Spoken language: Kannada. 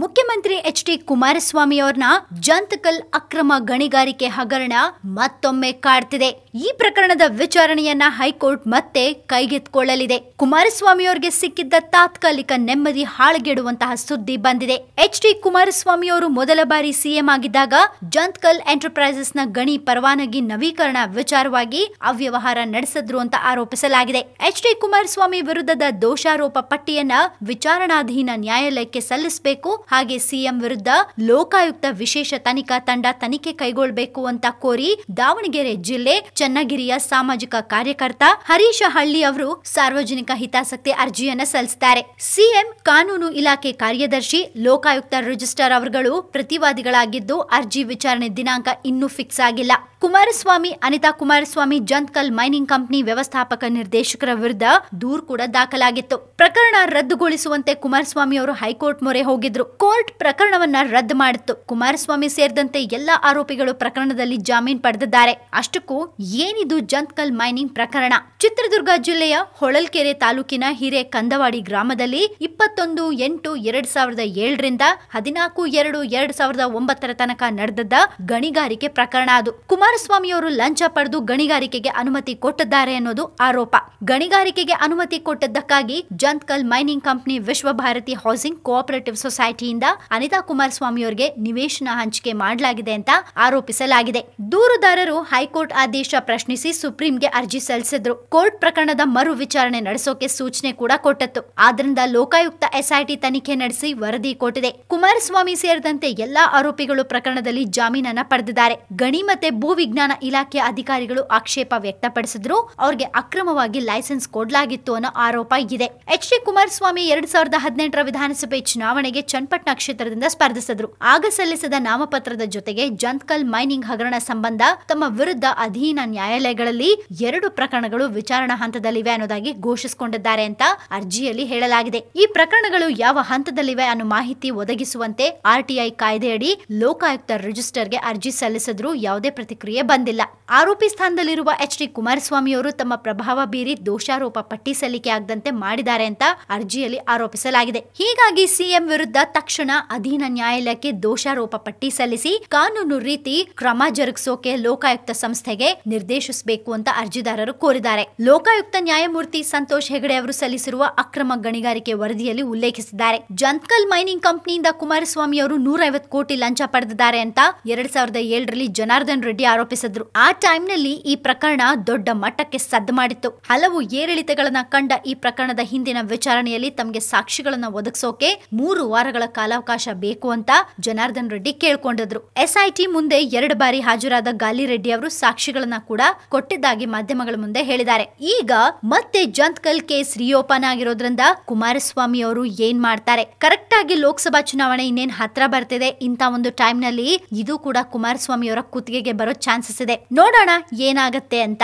ಮುಖ್ಯಮಂತ್ರಿ ಎಚ್ ಡಿ ಕುಮಾರಸ್ವಾಮಿ ಅವ್ರನ್ನ ಜಂತಕಲ್ ಅಕ್ರಮ ಗಣಿಗಾರಿಕೆ ಹಗರಣ ಮತ್ತೊಮ್ಮೆ ಕಾಡ್ತಿದೆ. ಈ ಪ್ರಕರಣದ ವಿಚಾರಣೆಯನ್ನ ಹೈಕೋರ್ಟ್ ಮತ್ತೆ ಕೈಗೆತ್ತಿಕೊಳ್ಳಲಿದೆ. ಕುಮಾರಸ್ವಾಮಿ ಅವರಿಗೆ ಸಿಕ್ಕಿದ್ದ ತಾತ್ಕಾಲಿಕ ನೆಮ್ಮದಿ ಹಾಳುಗೆಡುವಂತಹ ಸುದ್ದಿ ಬಂದಿದೆ. ಎಚ್ ಡಿ ಕುಮಾರಸ್ವಾಮಿ ಅವರು ಮೊದಲ ಬಾರಿ ಸಿಎಂ ಆಗಿದ್ದಾಗ ಜಂತ್ಕಲ್ ಎಂಟರ್ಪ್ರೈಸಸ್ನ ಗಣಿ ಪರವಾನಗಿ ನವೀಕರಣ ವಿಚಾರವಾಗಿ ಅವ್ಯವಹಾರ ನಡೆಸಿದ್ರು ಅಂತ ಆರೋಪಿಸಲಾಗಿದೆ. ಎಚ್ ಡಿ ಕುಮಾರಸ್ವಾಮಿ ವಿರುದ್ಧದ ದೋಷಾರೋಪ ಪಟ್ಟಿಯನ್ನ ವಿಚಾರಣಾಧೀನ ನ್ಯಾಯಾಲಯಕ್ಕೆ ಸಲ್ಲಿಸಬೇಕು, ಹಾಗೆ ಸಿಎಂ ವಿರುದ್ಧ ಲೋಕಾಯುಕ್ತ ವಿಶೇಷ ತನಿಖಾ ತಂಡ ತನಿಖೆ ಕೈಗೊಳ್ಳಬೇಕು ಅಂತ ಕೋರಿ ದಾವಣಗೆರೆ ಜಿಲ್ಲೆ ಚನ್ನಗಿರಿಯ ಸಾಮಾಜಿಕ ಕಾರ್ಯಕರ್ತ ಹರೀಶ ಹಳ್ಳಿ ಅವರು ಸಾರ್ವಜನಿಕ ಹಿತಾಸಕ್ತಿ ಅರ್ಜಿಯನ್ನ ಸಲ್ಲಿಸಿದ್ದಾರೆ ಸಿಎಂ ಕಾನೂನು ಇಲಾಖೆ ಕಾರ್ಯದರ್ಶಿ, ಲೋಕಾಯುಕ್ತ ರಿಜಿಸ್ಟರ್ ಅವರುಗಳು ಪ್ರತಿವಾದಿಗಳಾಗಿದ್ದು ಅರ್ಜಿ ವಿಚಾರಣೆ ದಿನಾಂಕ ಇನ್ನೂ ಫಿಕ್ಸ್ ಆಗಿಲ್ಲ. ಕುಮಾರಸ್ವಾಮಿ, ಅನಿತಾ ಕುಮಾರಸ್ವಾಮಿ, ಜಂತ್ಕಲ್ ಮೈನಿಂಗ್ ಕಂಪನಿ ವ್ಯವಸ್ಥಾಪಕ ನಿರ್ದೇಶಕರ ವಿರುದ್ಧ ದೂರು ಕೂಡ ದಾಖಲಾಗಿತ್ತು. ಪ್ರಕರಣ ರದ್ದುಗೊಳಿಸುವಂತೆ ಕುಮಾರಸ್ವಾಮಿ ಅವರು ಹೈಕೋರ್ಟ್ ಮೊರೆ ಹೋಗಿದ್ರು. ಕೋರ್ಟ್ ಪ್ರಕರಣವನ್ನ ರದ್ದು ಮಾಡಿತ್ತು. ಕುಮಾರಸ್ವಾಮಿ ಸೇರಿದಂತೆ ಎಲ್ಲಾ ಆರೋಪಿಗಳು ಪ್ರಕರಣದಲ್ಲಿ ಜಾಮೀನು ಪಡೆದಿದ್ದಾರೆ. ಅಷ್ಟಕ್ಕೂ ಏನಿದು ಜಂತ್ಕಲ್ ಮೈನಿಂಗ್ ಪ್ರಕರಣ? ಚಿತ್ರದುರ್ಗ ಜಿಲ್ಲೆಯ ಹೊಳಲ್ಕೆರೆ ತಾಲೂಕಿನ ಹಿರೇ ಕಂದವಾಡಿ ಗ್ರಾಮದಲ್ಲಿ ಇಪ್ಪತ್ತೊಂದು ಎಂಟು ಎರಡ್ ಸಾವಿರದ ಏಳರಿಂದ ಹದಿನಾಲ್ಕು ಎರಡು ಎರಡ್ ಸಾವಿರದ ಒಂಬತ್ತರ ತನಕ ನಡೆದದ್ದ ಗಣಿಗಾರಿಕೆ ಪ್ರಕರಣ ಅದು. ಕುಮಾರಸ್ವಾಮಿ ಅವರು ಲಂಚ ಪಡೆದು ಗಣಿಗಾರಿಕೆಗೆ ಅನುಮತಿ ಕೊಟ್ಟಿದ್ದಾರೆ ಅನ್ನೋದು ಆರೋಪ. ಗಣಿಗಾರಿಕೆಗೆ ಅನುಮತಿ ಕೊಟ್ಟದ್ದಕ್ಕಾಗಿ Jantkal mining company Vishwa Bharati housing cooperative ಸೊಸೈಟಿಯಿಂದ Anitha ಕುಮಾರಸ್ವಾಮಿಯವರಿಗೆ ನಿವೇಶನ ಹಂಚಿಕೆ ಮಾಡಲಾಗಿದೆ ಅಂತ ಆರೋಪಿಸಲಾಗಿದೆ. ದೂರುದಾರರು ಹೈಕೋರ್ಟ್ ಆದೇಶ ಪ್ರಶ್ನಿಸಿ ಸುಪ್ರೀಂಗೆ ಅರ್ಜಿ ಸಲ್ಲಿಸಿದ್ರು. ಕೋರ್ಟ್ ಪ್ರಕರಣದ ಮರು ವಿಚಾರಣೆ ನಡೆಸೋಕೆ ಸೂಚನೆ ಕೂಡ ಕೊಟ್ಟಿತ್ತು. ಆದ್ರಿಂದ ಲೋಕಾಯುಕ್ತ ಎಸ್ಐಟಿ ತನಿಖೆ ನಡೆಸಿ ವರದಿ ಕೊಟ್ಟಿದೆ. ಕುಮಾರಸ್ವಾಮಿ ಸೇರಿದಂತೆ ಎಲ್ಲಾ ಆರೋಪಿಗಳು ಪ್ರಕರಣದಲ್ಲಿ ಜಾಮೀನನ್ನ ಪಡೆದಿದ್ದಾರೆ. ಗಣಿ ಮತ್ತೆ ಭೂ ವಿಜ್ಞಾನ ಇಲಾಖೆ ಅಧಿಕಾರಿಗಳು ಆಕ್ಷೇಪ ವ್ಯಕ್ತಪಡಿಸಿದ್ರು. ಅವ್ರಿಗೆ ಅಕ್ರಮವಾಗಿ ಲೈಸೆನ್ಸ್ ಕೊಡಲಾಗಿತ್ತು ಅನ್ನೋ ಆರೋಪ ಇದೆ. ಎಚ್ ಡಿ ಕುಮಾರಸ್ವಾಮಿ ಎರಡ್ ಸಾವಿರದ ಹದಿನೆಂಟರ ವಿಧಾನಸಭೆ ಚುನಾವಣೆಗೆ ಚನ್ನಪಟ್ಟಣ ಕ್ಷೇತ್ರದಿಂದ ಸ್ಪರ್ಧಿಸಿದ್ರು. ಆಗ ಸಲ್ಲಿಸಿದ ನಾಮಪತ್ರದ ಜೊತೆಗೆ ಜಂತ್ಕಲ್ ಮೈನಿಂಗ್ ಹಗರಣ ಸಂಬಂಧ ತಮ್ಮ ವಿರುದ್ಧ ಅಧೀನ ನ್ಯಾಯಾಲಯಗಳಲ್ಲಿ ಎರಡು ಪ್ರಕರಣಗಳು ವಿಚಾರಣಾ ಹಂತದಲ್ಲಿವೆ ಅನ್ನೋದಾಗಿ ಘೋಷಿಸಿಕೊಂಡಿದ್ದಾರೆ ಅಂತ ಅರ್ಜಿಯಲ್ಲಿ ಹೇಳಲಾಗಿದೆ. ಈ ಪ್ರಕರಣಗಳು ಯಾವ ಹಂತದಲ್ಲಿವೆ ಅನ್ನೋ ಮಾಹಿತಿ ಒದಗಿಸುವಂತೆ ಆರ್ಟಿಐ ಕಾಯ್ದೆಯಡಿ ಲೋಕಾಯುಕ್ತ ರಿಜಿಸ್ಟರ್ಗೆ ಅರ್ಜಿ ಸಲ್ಲಿಸಿದ್ರು. ಯಾವುದೇ ಪ್ರತಿಕ್ರಿಯೆ ಬಂದಿಲ್ಲ. ಆರೋಪಿ ಸ್ಥಾನದಲ್ಲಿರುವ ಎಚ್ ಡಿ ಕುಮಾರಸ್ವಾಮಿಯವರು ತಮ್ಮ ಪ್ರಭಾವ ಬೀರಿ ದೋಷಾರೋಪ ಪಟ್ಟಿ ಸಲ್ಲಿಕೆ ಆಗದಂತೆ ಮಾಡಿದ್ದಾರೆ ಅಂತ ಅರ್ಜಿಯಲ್ಲಿ ಆರೋಪಿಸಲಾಗಿದೆ. ಹೀಗಾಗಿ ಸಿಎಂ ವಿರುದ್ಧ ತಕ್ಷಣ ಅಧೀನ ನ್ಯಾಯಾಲಯಕ್ಕೆ ದೋಷಾರೋಪ ಪಟ್ಟಿ ಸಲ್ಲಿಸಿ ಕಾನೂನು ರೀತಿ ಕ್ರಮ ಜರುಗಿಸೋಕೆ ಲೋಕಾಯುಕ್ತ ಸಂಸ್ಥೆಗೆ ನಿರ್ದೇಶಿಸಬೇಕು ಅಂತ ಅರ್ಜಿದಾರರು ಕೋರಿದ್ದಾರೆ. ಲೋಕಾಯುಕ್ತ ನ್ಯಾಯಮೂರ್ತಿ ಸಂತೋಷ್ ಹೆಗಡೆ ಅವರು ಸಲ್ಲಿಸಿರುವ ಅಕ್ರಮ ಗಣಿಗಾರಿಕೆ ವರದಿಯಲ್ಲಿ ಉಲ್ಲೇಖಿಸಿದ್ದಾರೆ. ಜಂತ್ಕಲ್ ಮೈನಿಂಗ್ ಕಂಪನಿಯಿಂದ ಕುಮಾರಸ್ವಾಮಿ ಅವರು ನೂರೈವತ್ತು ಕೋಟಿ ಲಂಚ ಪಡೆದಿದ್ದಾರೆ ಅಂತ ಎರಡ್ ಸಾವಿರದ ಏಳರಲ್ಲಿ ಜನಾರ್ದನ್ ರೆಡ್ಡಿ ಆರೋಪಿಸಿದ್ರು. ಆ ಟೈಮ್ನಲ್ಲಿ ಈ ಪ್ರಕರಣ ದೊಡ್ಡ ಮಟ್ಟಕ್ಕೆ ಸದ್ದು ಮಾಡಿತ್ತು. ಹಲವು ಏರಿಳಿತಗಳನ್ನ ಕಂಡ ಈ ಪ್ರಕರಣದ ಹಿಂದಿನ ವಿಚಾರಣೆಯಲ್ಲಿ ತಮಗೆ ಸಾಕ್ಷಿಗಳನ್ನ ಒದಗಿಸೋಕೆ ಮೂರು ವಾರಗಳ ಕಾಲಾವಕಾಶ ಬೇಕು ಅಂತ ಜನಾರ್ದನ್ ರೆಡ್ಡಿ ಕೇಳ್ಕೊಂಡಿದ್ರು. ಎಸ್ಐಟಿ ಮುಂದೆ ಎರಡು ಬಾರಿ ಹಾಜರಾದ ಗಾಲಿ ರೆಡ್ಡಿ ಅವರು ಸಾಕ್ಷಿಗಳನ್ನ ಕೂಡ ಕೊಟ್ಟಿದ್ದಾಗಿ ಮಾಧ್ಯಮಗಳ ಮುಂದೆ ಹೇಳಿದ್ದಾರೆ. ಈಗ ಮತ್ತೆ ಜಂತ್ಕಲ್ ಕೇಸ್ ರಿಓಪನ್ ಆಗಿರೋದ್ರಿಂದ ಕುಮಾರಸ್ವಾಮಿ ಅವರು ಏನ್ ಮಾಡ್ತಾರೆ? ಕರೆಕ್ಟ್ ಆಗಿ ಲೋಕಸಭಾ ಚುನಾವಣೆ ಇನ್ನೇನ್ ಹತ್ರ ಬರ್ತಿದೆ? ಇಂತ ಒಂದು ಟೈಮ್ನಲ್ಲಿ ಇದು ಕೂಡ ಕುಮಾರಸ್ವಾಮಿ ಅವರ ಕುತ್ತಿಗೆಗೆ ಬರೋ ಚಾನ್ಸಸ್ ಇದೆ. ನೋಡೋಣ ಏನಾಗುತ್ತೆ ಅಂತ.